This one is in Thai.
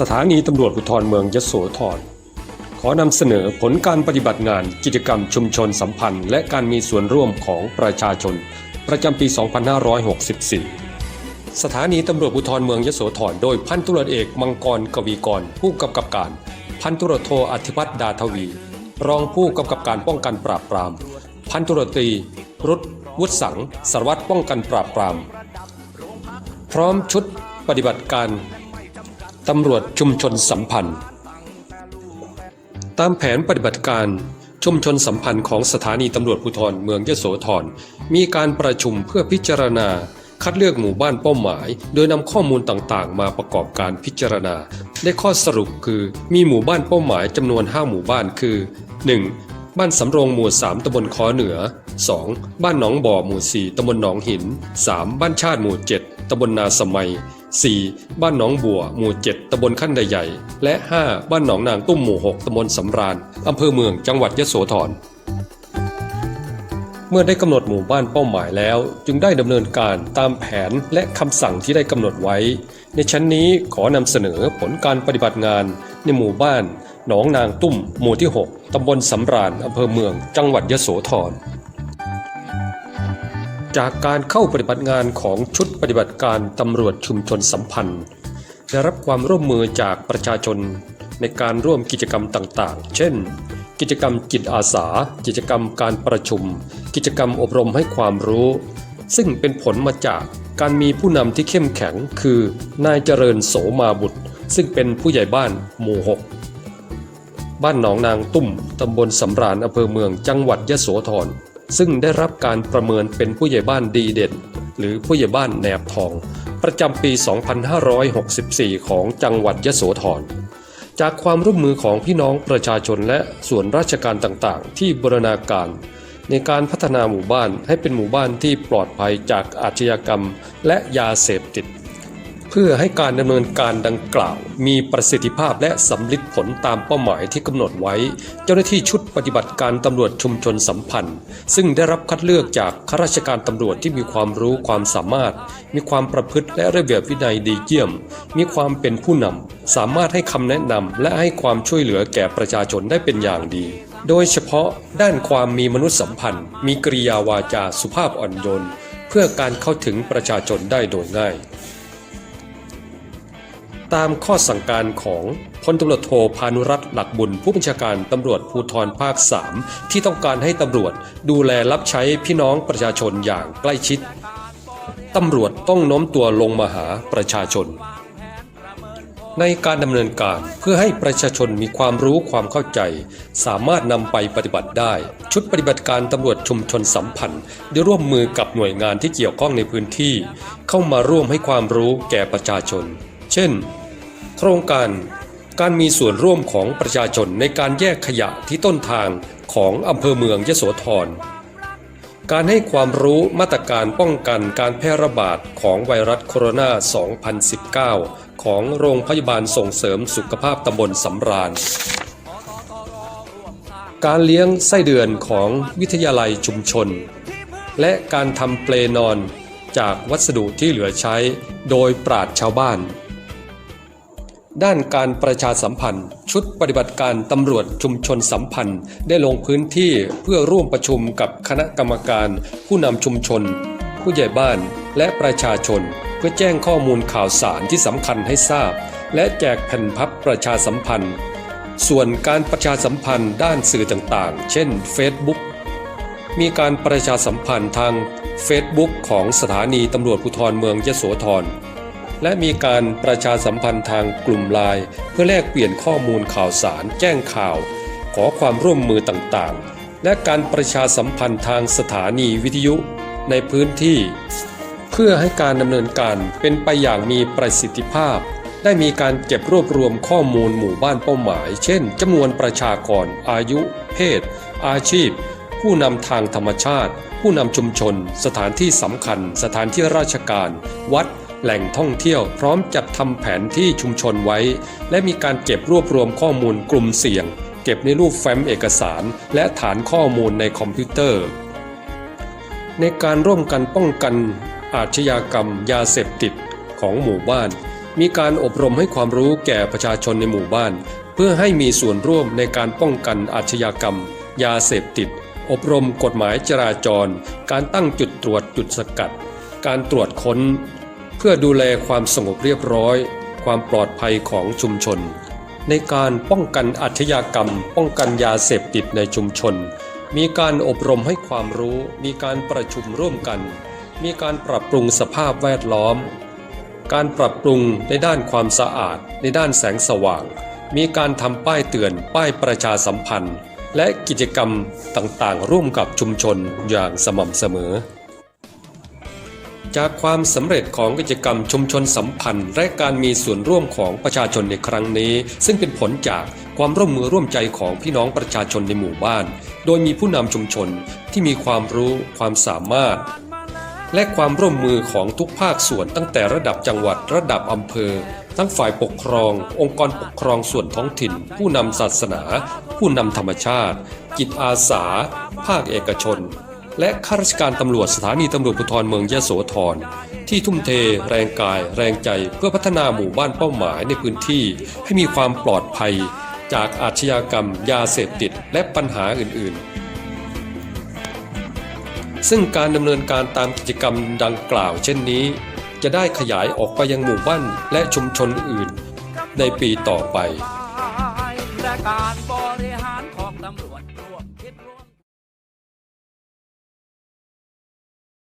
สถานีตำรวจภูธรเมืองยโสธรขอนำเสนอผลการปฏิบัติงานกิจกรรมชุมชนสัมพันธ์ และการมีส่วนร่วมของประชาชน ประจำปี 2564 สถานีตำรวจภูธรเมืองยโสธรโดยพันตุรเอกมังกรกวีกร ผู้กำกับการ พันตุรโทอธิวัตรดาทวี รองผู้กำกับการป้องกันปราบปราม พันตุรตรีรุตวุฒิสังสารวัตรป้องกันปราบปราม พร้อมชุดปฏิบัติการ ตำรวจชุมชนสัมพันธ์ ตามแผนปฏิบัติการชุมชนสัมพันธ์ของสถานีตำรวจภูธรเมืองยโสธรมีการประชุมเพื่อพิจารณา คัดเลือกหมู่บ้านเป้าหมาย โดยนำข้อมูลต่างๆ มาประกอบการพิจารณา ได้ข้อสรุปคือมีหมู่บ้านเป้าหมายจำนวน 5 หมู่บ้านคือ 1. บ้านสำโรงหมู่ 3ตำบลคอเหนือ 2. บ้านหนองบ่อหมู่ 4ตำบลหนองหิน 3. บ้านชาติหมู่ 7ตำบลนาสมัย 4. บ้านหนองบัว หมู่ 7 ตำบลขั้นใดใหญ่ และ 5. บ้านหนองนางตุ้มหมู่ 6 ตำบลสำราญ อำเภอเมือง จังหวัดยโสธร เมื่อได้กำหนดหมู่บ้านเป้าหมายแล้ว จึงได้ดำเนินการตามแผนและคำสั่งที่ได้กำหนดไว้ ในชั้นนี้ขอนำเสนอผลการปฏิบัติงานในหมู่บ้านหนองนางตุ้ม หมู่ที่ 6 ตำบลสำราญ อำเภอเมือง จังหวัดยโสธร จากการเข้าปฏิบัติงานของชุดปฏิบัติการตำรวจชุมชนสัมพันธ์ ได้รับความร่วมมือจากประชาชนในการร่วมกิจกรรมต่างๆ เช่น กิจกรรมจิตอาสา กิจกรรมการประชุม กิจกรรมอบรมให้ความรู้ ซึ่งเป็นผลมาจากการมีผู้นำที่เข้มแข็ง คือนายเจริญโสมาบุตร ซึ่งเป็นผู้ใหญ่บ้านหมู่หกบ้านหนองนางตุ้ม ตำบลสำราญอำเภอเมืองจังหวัดยะโสธร ซึ่งได้รับการประเมินเป็นผู้ใหญ่บ้านดีเด่น หรือผู้ใหญ่บ้านแหนบทอง ประจำปี 2564 ของจังหวัดยะโสธรจากความร่วมมือของพี่น้องประชาชนและส่วนราชการต่างๆ ที่บรณาการ ในการพัฒนาหมู่บ้านให้เป็นหมู่บ้านที่ปลอดภัยจากอาชญากรรมและยาเสพติด พื่อให้การดำเนินการดังกล่าว มีประสิทธิภาพและสำลิดผลตามเป้าหมายที่กำหนดไว้ เจ้าหน้าที่ชุดปฏิบัติการตำรวจชุมชนสัมพันธ์ ซึ่งได้รับคัดเลือกจากข้าราชการตำรวจที่มีความรู้ความสามารถ มีความประพฤติและระเบียบวินัยดีเยี่ยม มีความเป็นผู้นำสามารถให้คำแนะนำและให้ความช่วยเหลือแก่ประชาชนได้เป็นอย่างดี โดยเฉพาะด้านความมีมนุษยสัมพันธ์ มีกริยาวาจาสุภาพอ่อนโยนเพื่อการเข้าถึงประชาชนได้โดยง่าย ตามข้อสั่งการของพลตำรวจโทพานุรัตน์หลักบุญผู้บัญชาการตำรวจภูธรภาค 3 ที่ต้องการให้ตำรวจดูแลรับใช้พี่น้องประชาชนอย่างใกล้ชิด ตำรวจต้องโน้มตัวลงมาหาประชาชน ในการดำเนินการเพื่อให้ประชาชนมีความรู้ความเข้าใจ สามารถนำไปปฏิบัติได้ ชุดปฏิบัติการตำรวจชุมชนสัมพันธ์ได้ร่วมมือกับหน่วยงานที่เกี่ยวข้องในพื้นที่ เข้ามาร่วมให้ความรู้แก่ประชาชน เช่น รงการการมีส่วนร่วมของประชาชนในการแยกขยะที่ต้นทางของอำเภอเมืองยโสธร การให้ความรู้มาตรการป้องกันการแพร่ระบาดของไวรัสโคโรนา 2019 ของโรงพยาบาลส่งเสริมสุขภาพตำบลสำราญ การเลี้ยงไส้เดือนของวิทยาลัยชุมชน และการทำเปลนอนจากวัสดุที่เหลือใช้โดยปราดชาวบ้าน ด้านการประชาสัมพันธ์ ชุดปฏิบัติการตำรวจชุมชนสัมพันธ์ ได้ลงพื้นที่เพื่อร่วมประชุมกับคณะกรรมการ ผู้นำชุมชน ผู้ใหญ่บ้านและประชาชน เพื่อแจ้งข้อมูลข่าวสารที่สำคัญให้ทราบ และแจกแผ่นพับประชาสัมพันธ์ ส่วนการประชาสัมพันธ์ด้านสื่อต่างๆ เช่น Facebook มีการประชาสัมพันธ์ทาง Facebook ของสถานีตำรวจภูธรเมืองยโสธร และมีการประชาสัมพันธ์ทางกลุ่มไลน์เพื่อแลกเปลี่ยนข้อมูลข่าวสาร แจ้งข่าว ขอความร่วมมือต่างๆ และการประชาสัมพันธ์ทางสถานีวิทยุในพื้นที่ เพื่อให้การดำเนินการเป็นไปอย่างมีประสิทธิภาพ ได้มีการเก็บรวบรวมข้อมูลหมู่บ้านเป้าหมาย เช่นจำนวนประชากร อายุ เพศ อาชีพ ผู้นำทางธรรมชาติ ผู้นำชุมชน สถานที่สำคัญ สถานที่ราชการ วัด แหล่งท่องเที่ยว พร้อมจัดทำแผนที่ชุมชนไว้ และมีการเก็บรวบรวมข้อมูลกลุ่มเสี่ยง เก็บในรูปแฟ้มเอกสาร และฐานข้อมูลในคอมพิวเตอร์ ในการร่วมกันป้องกันอาชญากรรม ยาเสพติดของหมู่บ้าน มีการอบรมให้ความรู้แก่ประชาชนในหมู่บ้าน เพื่อให้มีส่วนร่วมในการป้องกันอาชญากรรม ยาเสพติด อบรมกฎหมายจราจร การตั้งจุดตรวจจุดสกัด การตรวจค้น พื่อดูแลความสงบเรียบร้อย ความปลอดภัยของชุมชน ในการป้องกันอาชญากรรม ป้องกันยาเสพติดในชุมชน มีการอบรมให้ความรู้ มีการประชุมร่วมกัน มีการปรับปรุงสภาพแวดล้อม การปรับปรุงในด้านความสะอาด ในด้านแสงสว่าง มีการทำป้ายเตือน ป้ายประชาสัมพันธ์ และกิจกรรมต่างๆ ร่วมกับชุมชนอย่างสม่ำเสมอ จากความสำเร็จของกิจกรรมชุมชนสัมพันธ์ และการมีส่วนร่วมของประชาชนในครั้งนี้ ซึ่งเป็นผลจากความร่วมมือร่วมใจของพี่น้องประชาชนในหมู่บ้าน โดยมีผู้นำชุมชนที่มีความรู้ความสามารถ และความร่วมมือของทุกภาคส่วนตั้งแต่ระดับจังหวัดระดับอำเภอ ทั้งฝ่ายปกครอง องค์กรปกครองส่วนท้องถิ่น ผู้นำศาสนา ผู้นำธรรมชาติ จิตอาสา ภาคเอกชน และข้าราชการตำรวจสถานีตำรวจภูธรเมืองยะโสธรที่ทุ่มเท แรงกาย แรงใจเพื่อพัฒนาหมู่บ้านเป้าหมายในพื้นที่ ให้มีความปลอดภัย จากอาชญากรรม ยาเสพติด และปัญหาอื่น ๆ ซึ่งการดำเนินการตามกิจกรรมดังกล่าว เช่นนี้ จะได้ขยายออกไปยังหมู่บ้านและชุมชนอื่น ในปีต่อไป